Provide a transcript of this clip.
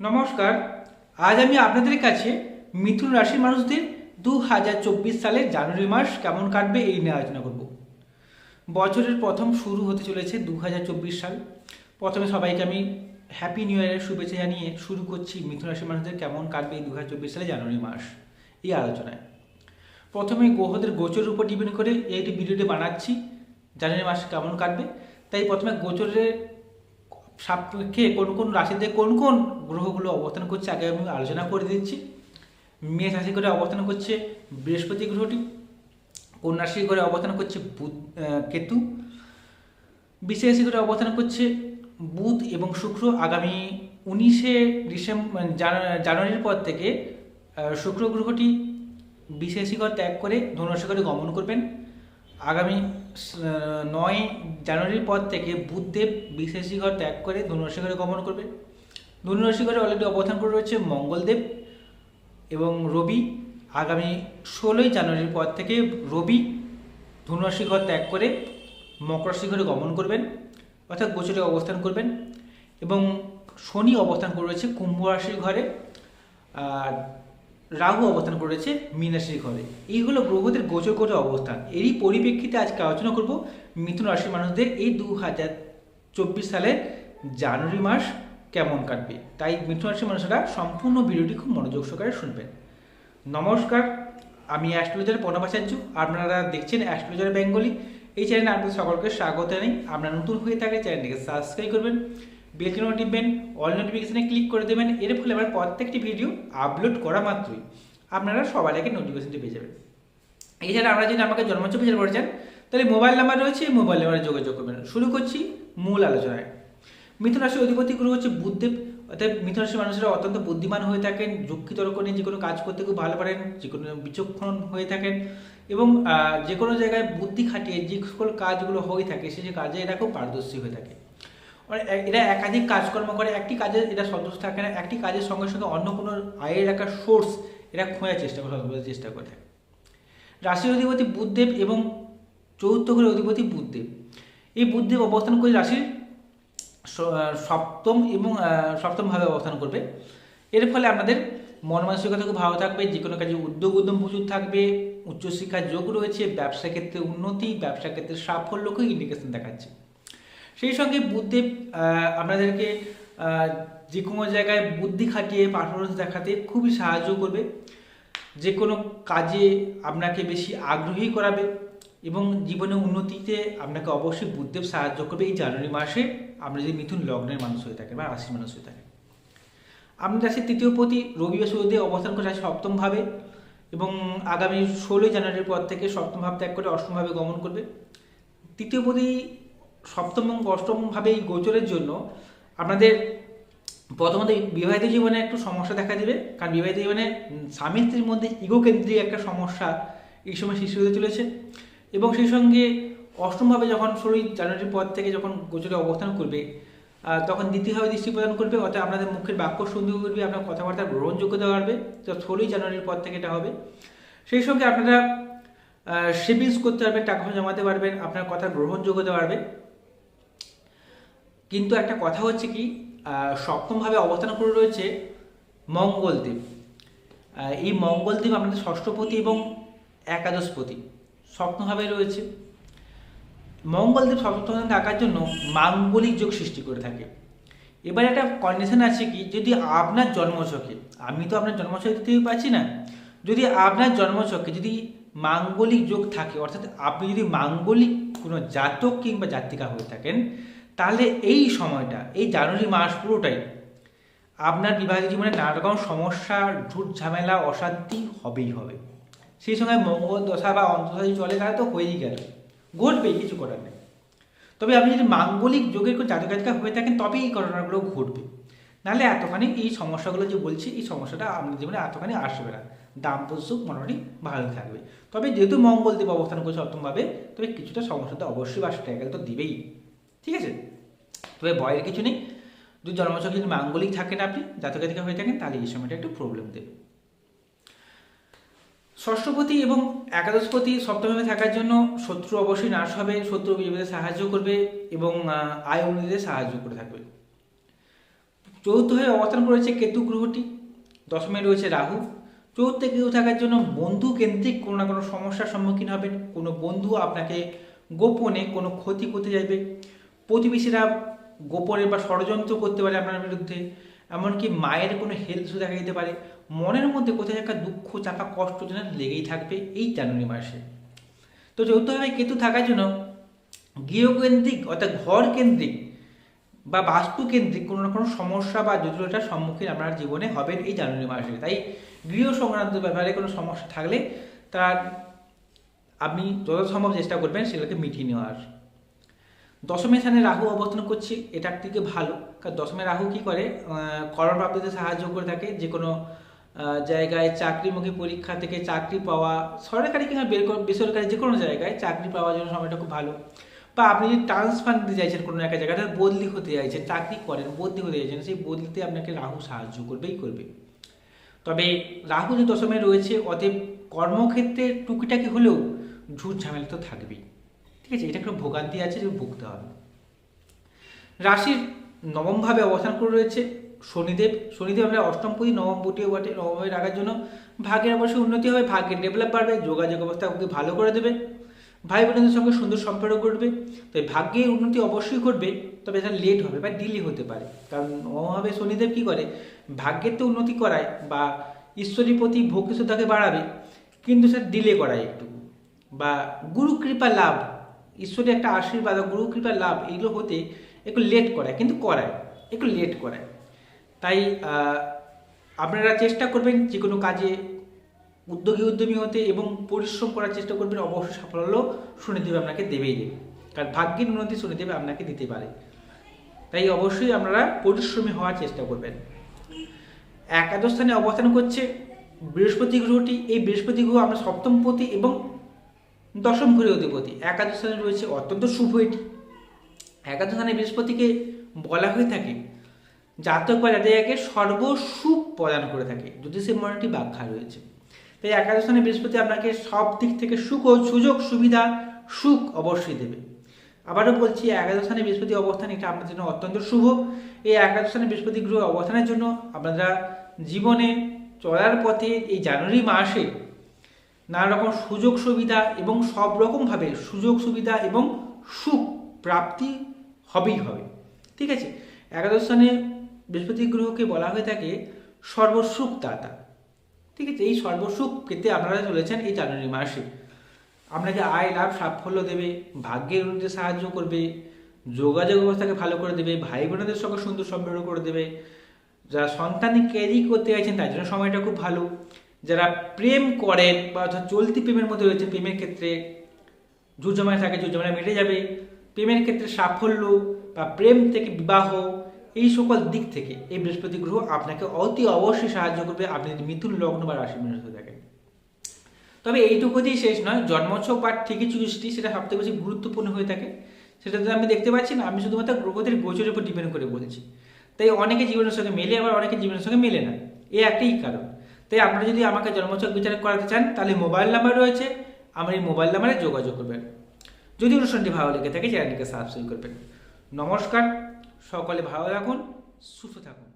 নমস্কার, আজ আমি আপনাদের কাছে মিথুন রাশির মানুষদের দু হাজার চব্বিশ সালের জানুয়ারি মাস কেমন কাটবে এই নিয়ে আলোচনা করব। বছরের প্রথম শুরু হতে চলেছে দু হাজার চব্বিশ সাল। প্রথমে সবাইকে আমি হ্যাপি নিউ ইয়ারের শুভেচ্ছা জানিয়ে শুরু করছি মিথুন রাশির মানুষদের কেমন কাটবে এই দু হাজার চব্বিশ সালে জানুয়ারি মাস এই আলোচনায়। প্রথমে গ্রহদের গোচরের উপর ডিপেন্ড করে এই ভিডিওটি বানাচ্ছি। জানুয়ারি মাস কেমন কাটবে? তাই প্রথমে গোচরের সাপেক্ষে কোন কোন রাশিতে কোন কোন গ্রহগুলো অবস্থান করছে আগে আমি আলোচনা করে দিচ্ছি। মেষ রাশি করে অবস্থান করছে বৃহস্পতি গ্রহটি। কোন রাশি করে অবস্থান করছে বুধ কেতু। বিশেষ রাশি করে অবস্থান করছে বুধ এবং শুক্র। আগামী উনিশে ডিসেম্বর জানুয়ারির পর থেকে শুক্র গ্রহটি বিশেষ ঘর ত্যাগ করে ধনুরাশি করে গমন করবেন। আগামী নয় জানুয়ারির পর থেকে বুধদেব বিশেষী ঘর ত্যাগ করে ধনুরাশি ঘরে গমন করবে। ধনুরাশি ঘরে অলরেডি অবস্থান করে রয়েছে মঙ্গলদেব এবং রবি। আগামী ষোলোই জানুয়ারির পর থেকে রবি ধনুরাশি ঘর ত্যাগ করে মকর রাশি ঘরে গমন করবেন, অর্থাৎ গোচরে অবস্থান করবেন এবং শনি অবস্থান করে রয়েছে কুম্ভ রাশির ঘরে। আর রাহু অবস্থান করেছে মীন রাশির ঘরে। এই হলো গ্রহদের গোচর করে অবস্থান। এরই পরিপ্রেক্ষিতে আজকে আলোচনা করব মিথুন রাশির মানুষদের এই দু হাজার চব্বিশ সালের জানুয়ারি মাস কেমন কাটবে। তাই মিথুন রাশির মানুষরা সম্পূর্ণ ভিডিওটি খুব মনোযোগ সহকারে শুনবেন। নমস্কার, আমি অ্যাস্ট্রোলজার প্রণবাচার্য আপনারা দেখছেন অ্যাস্ট্রোলজার বেঙ্গলি। এই চ্যানেলে আপনাদের সকলকে স্বাগত জানাই। আপনারা নতুন হয়ে থাকলে চ্যানেলটিকে সাবস্ক্রাইব করবেন। বেল চিহ্ন টিপবেন অল নোটিফিকেশনে ক্লিক করে দেবেন, এর ফলে আমার প্রত্যেকটি ভিডিও আপলোড করা মাত্রই আপনারা সবার আগে নোটিফিকেশনটি পেয়ে যাবেন। এছাড়া আমরা যদি আমাকে জন্মচব্বিশ পড়ে যান তাহলে মোবাইল নাম্বার রয়েছে, এই মোবাইল নাম্বারে যোগাযোগ করবেন। শুরু করছি মূল আলোচনায়। মিথুন রাশির অধিপতি গ্রহ হচ্ছে বুধদেব অর্থাৎ মিথুন রাশির মানুষরা অত্যন্ত বুদ্ধিমান হয়ে থাকেন যুক্তি তর্ক নিয়ে যে কোনো কাজ করতে খুব ভালো পারেন, যে কোনো বিচক্ষণ হয়ে থাকেন এবং যে কোনো জায়গায় বুদ্ধি খাটিয়ে যে সকল কাজগুলো হয়ে থাকে সে কাজে এরা খুব পারদর্শী হয়ে থাকে। মানে এরা একাধিক কাজকর্ম করে, একটি কাজে এরা সদস্য থাকে না, একটি কাজের সঙ্গে সঙ্গে অন্য কোনো আয়ের একটা সোর্স এরা খোঁজার চেষ্টা করে সর্বদা চেষ্টা করে থাকে। রাশির অধিপতি বুধদেব এবং চতুর্থ ঘরের অধিপতি বুধদেব এই বুধদেব অবস্থান করে রাশির সপ্তম এবং সপ্তমভাবে অবস্থান করবে। এর ফলে আপনাদের মন মানসিকতা খুব ভালো থাকবে, যে কোনো কাজে উদ্যোগ উদ্যম প্রচুর থাকবে, উচ্চশিক্ষার যোগ রয়েছে, ব্যবসা ক্ষেত্রে উন্নতি, ব্যবসা ক্ষেত্রে সাফল্যকেও ইন্ডিকেশন দেখাচ্ছে। সেই সঙ্গে বুদ্ধদেব আপনাদেরকে যে কোনো জায়গায় বুদ্ধি খাটিয়ে পারফরমেন্স দেখাতে খুবই সাহায্য করবে। যে কোনো কাজে আপনাকে বেশি আগ্রহী করাবে এবং জীবনে উন্নতিতে আপনাকে অবশ্যই বুদ্ধদেব সাহায্য করবে। এই জানুয়ারি মাসে আপনি যদি মিথুন লগ্নের মানুষ হয়ে থাকেন বা রাশির মানুষ হয়ে থাকেন আপনার রাশির তৃতীয় প্রতি রবি বা সূর্যদেব অবস্থান করে সপ্তমভাবে এবং আগামী ষোলোই জানুয়ারির পর থেকে সপ্তম ভাব ত্যাগ করে অষ্টমভাবে গমন করবে। তৃতীয় প্রতি সপ্তম এবং অষ্টম ভাবে এই গোচরের জন্য আপনাদের প্রথমত বিবাহিত জীবনে একটু সমস্যা দেখা দিবে। কারণ বিবাহিত জীবনে স্বামী স্ত্রীর মধ্যে ইগোকেন্দ্রিক একটা সমস্যা এই সময় সৃষ্টি হতে চলেছে। এবং সেই সঙ্গে অষ্টমভাবে যখন ষোলোই জানুয়ারির পর থেকে যখন গোচরে অবস্থান করবে তখন দ্বিতীয়ভাবে দৃষ্টি প্রদান করবে, অর্থাৎ আপনাদের মুখের বাক্য সুন্দর করবে আপনার কথাবার্তা গ্রহণযোগ্যতা বাড়বে তো ষোলোই জানুয়ারির পর থেকে এটা হবে। সেই সঙ্গে আপনারা সেভিংস করতে পারবেন, টাকা জমাতে পারবেন, আপনার কথা গ্রহণযোগ্যতা বাড়বে কিন্তু একটা কথা হচ্ছে কি সপ্তমভাবে অবস্থান করে রয়েছে মঙ্গলদেব এই মঙ্গলদেব আপনাদের ষষ্ঠপতি এবং একাদশপতি সপ্তমভাবে রয়েছে। মঙ্গলদেব সপ্তমভাবে থাকার জন্য মাঙ্গলিক যোগ সৃষ্টি করে থাকে। এবার একটা কন্ডিশন আছে কি, যদি আপনার জন্মছকে, আমি তো আপনার জন্মছক দিতে পারছি না, যদি আপনার জন্মছকে যদি মাঙ্গলিক যোগ থাকে, অর্থাৎ আপনি যদি মাঙ্গলিক কোনো জাতক কিংবা জাতিকা হয়ে থাকেন তাহলে এই সময়টা, এই জানুয়ারি মাস পুরোটাই আপনার বিবাহিত জীবনে নানা রকম সমস্যা, ঝুট ঝামেলা, অশান্তি হবেই হবে। সেই সময় মঙ্গল দশা বা অন্তর্দশা যদি চলে, তাহলে তো হয়েই গেল। ঘটবেই, কিছু করার নেই। তবে আপনি যদি মাঙ্গলিক যোগের কোনো জাতক জাতিকা হয়ে থাকেন, তবেই এই ঘটনাগুলো ঘটবে। নাহলে এতখানি এই সমস্যাগুলো যে বলছি, এই সমস্যাটা আপনার জীবনে এতখানি আসবে না। দাম্পত্য সুখ মোটামুটি ভালো থাকবে। তবে যেহেতু মঙ্গলদেব অবস্থান করছে অষ্টমভাবে তবে কিছুটা সমস্যা তো অবশ্যই বা স্ট্রাগল তো দিবেই। ঠিক আছে? তবে ভয়ের কিছু নেই। যদি জন্মছক যদি মাঙ্গলিক থাকেন আপনি, জাতক জাতিকা হয়ে থাকেন, তাহলে এই সময়টা একটু প্রবলেম দেবে। ষষ্ঠপতি এবং একাদশপতি সপ্তমে থাকার জন্য শত্রু অবশ্যই নাশ হবে, শত্রু বিজয়ীদের সাহায্য করবে এবং আয় উন্নতিতে সাহায্য করে থাকবে। চতুর্থ হয়ে অবস্থান করেছে কেতু গ্রহটি। দশমে রয়েছে রাহু। চতুর্থে কেতু থাকার জন্য বন্ধু কেন্দ্রিক কোনো না কোনো সমস্যার সম্মুখীন হবেন। কোনো বন্ধু আপনাকে গোপনে কোনো ক্ষতি করতে যাইবে। প্রতিবেশীরা গোপনে বা ষড়যন্ত্র করতে পারে আপনার বিরুদ্ধে, এমনকি মায়ের কোনো হেলথ ইস্যু দেখা দিতে পারে, মনের মধ্যে কোথায় একটা দুঃখ, চাপা, কষ্ট যেন লেগেই থাকবে, এই জানুয়ারি মাসে। তো যৌথভাবে কেতু থাকার জন্য গৃহকেন্দ্রিক অর্থাৎ ঘর কেন্দ্রিক বা বাস্তু কেন্দ্রিক কোনো না কোনো সমস্যা বা জটিলতার সম্মুখীন আপনার জীবনে হবেন এই জানুয়ারি মাসে। তাই গৃহ সংক্রান্ত ব্যাপারে কোনো সমস্যা থাকলে তার আপনি যত সম্ভব চেষ্টা করবেন সেগুলোকে মিটিয়ে নেওয়ার। দশমে স্থানে রাহু অবস্থান করছে এটার থেকে ভালো। কারণ দশমে রাহু কি করে? আহ, কর্মপ্রাপ্তিতে সাহায্য করে থাকে। যে কোনো জায়গায় চাকরিমুখী পরীক্ষা থেকে চাকরি পাওয়া সরকারি কিংবা বেসরকারি যে কোনো জায়গায় চাকরি পাওয়ার জন্য সময়টা খুব ভালো। বা আপনি যদি ট্রান্সফার দিতে চাইছেন কোনো একটা জায়গায় বদলি হতে চাইছেন চাকরি করেন বদলি হতে চাইছেন সেই বদলিতে আপনাকে রাহু সাহায্য করবেই করবে। তবে রাহু যে দশমে রয়েছে অতএব কর্মক্ষেত্রে টুকিটাকি হলেও ঝুট ঝামেলা তো থাকবেই। ঠিক আছে, এটা একটা ভোগান্তি আছে যে ভুগতে হবে। রাশির নবমভাবে অবস্থান করে রয়েছে শনিদেব। শনিদেব আমরা অষ্টমপতি নবমপতিও বটে নবমভাবে রাখার জন্য ভাগ্যের অবশ্যই উন্নতি হবে, ভাগ্যের ডেভেলপ বাড়বে, যোগাযোগ অবস্থা ওকে ভালো করে দেবে, ভাই বোনদের সঙ্গে সুন্দর সম্পর্ক করবে। তাই ভাগ্যের উন্নতি অবশ্যই করবে তবে এটা লেট হবে বা ডিলে হতে পারে। কারণ নবমভাবে শনিদেব কী করে? ভাগ্যের তো উন্নতি করায় বা ঈশ্বরের প্রতি ভক্তি শ্রদ্ধাকে বাড়াবে, কিন্তু সেটা ডিলে করায় একটু। বা গুরু কৃপা লাভ ঈশ্বরের একটা আশীর্বাদ গুরু কৃপা লাভ, এগুলো হতে একটু লেট করায়, কিন্তু করায়, একটু লেট করায়। তাই আপনারা চেষ্টা করবেন যে কোনো কাজে উদ্যোগী উদ্যমী হতে এবং পরিশ্রম করার চেষ্টা করবেন, অবশ্যই সাফল্য শুনে দেবে আপনাকে দেবেই দেবে কারণ ভাগ্যের উন্নতি শুনে দেবে আপনাকে দিতে পারে। তাই অবশ্যই আপনারা পরিশ্রমী হওয়ার চেষ্টা করবেন। একাদশ স্থানে অবস্থান করছে বৃহস্পতি গ্রহটি। এই বৃহস্পতি গ্রহ আমরা সপ্তমপতি এবং দশম ঘরে অধিপতি। একাদশ স্থানে রয়েছে অত্যন্ত শুভ এটি। একাদশ স্থানে বৃহস্পতিকে বলা হয়ে থাকে, জাতক বা জাতিকাকে সর্বসুখ প্রদান করে থাকে। যদি সে মনটি ব্যাখ্যা রয়েছে। তাই একাদশ স্থানে বৃহস্পতি আপনাকে সব দিক থেকে সুখ ও সুযোগ, সুবিধা, সুখ অবশ্যই দেবে। আবারও বলছি, একাদশ স্থানে বৃহস্পতি অবস্থান এটা আপনার জন্য অত্যন্ত শুভ। এই একাদশ স্থানে বৃহস্পতি গ্রহ অবস্থানের জন্য আপনারা জীবনে চলার পথে এই জানুয়ারি মাসে নানা রকম সুযোগ সুবিধা এবং সব রকমভাবে সুযোগ সুবিধা এবং সুখ প্রাপ্তি হবেই হবে। ঠিক আছে? একাদশ স্থানে বৃহস্পতি গ্রহকে বলা হয়ে থাকে সর্বসুখ দাতা। ঠিক আছে? এই সর্বসুখ পেতে আপনারা চলেছেন এই জানুয়ারি মাসে আপনাকে আয়, লাভ, সাফল্য দেবে, ভাগ্যের উন্নতিতে সাহায্য করবে, যোগাযোগ ব্যবস্থাকে ভালো করে দেবে ভাই বোনদের সঙ্গে সুন্দর সম্পর্ক করে দেবে। যারা সন্তান ক্যারি করতে চাইছেন, তার জন্য সময়টা খুব ভালো। যারা প্রেম করেন বা অর্থাৎ চলতি প্রেমের মধ্যে রয়েছে, প্রেমের ক্ষেত্রে জুজমায় থাকে জুজমায় মিটে যাবে। প্রেমের ক্ষেত্রে সাফল্য বা প্রেম থেকে বিবাহ, এই সকল দিক থেকে এই বৃহস্পতি গ্রহ আপনাকে অতি অবশ্যই সাহায্য করবে। আপনি যদি মিথুন লগ্ন বা রাশি মেনে হয়ে থাকেন। তবে এইটুকুতেই শেষ নয়, জন্মোৎসব বা ঠিকই চুষ্টি সেটা সবথেকে বেশি গুরুত্বপূর্ণ হয়ে থাকে। সেটা তো আমি দেখতে পাচ্ছি না, আমি শুধুমাত্র গ্রহদের গোচরের উপর ডিপেন্ড করে বলছি। তাই অনেকে জীবনের সঙ্গে মেলে, আবার অনেকে জীবনের সঙ্গে মেলে না। এ একটাই কারণ। তাই আপনারা যদি আমাকে জন্মচক বিচার করাতে চান, তাহলে মোবাইল নাম্বার রয়েছে। আমার এই মোবাইল নাম্বারে যোগাযোগ করবেন। যদি অনুষ্ঠানটি ভালো লেগে থাকে, চ্যানেলটিকে সাবস্ক্রাইব করবেন। নমস্কার, সকলে ভালো থাকুন, সুস্থ থাকুন।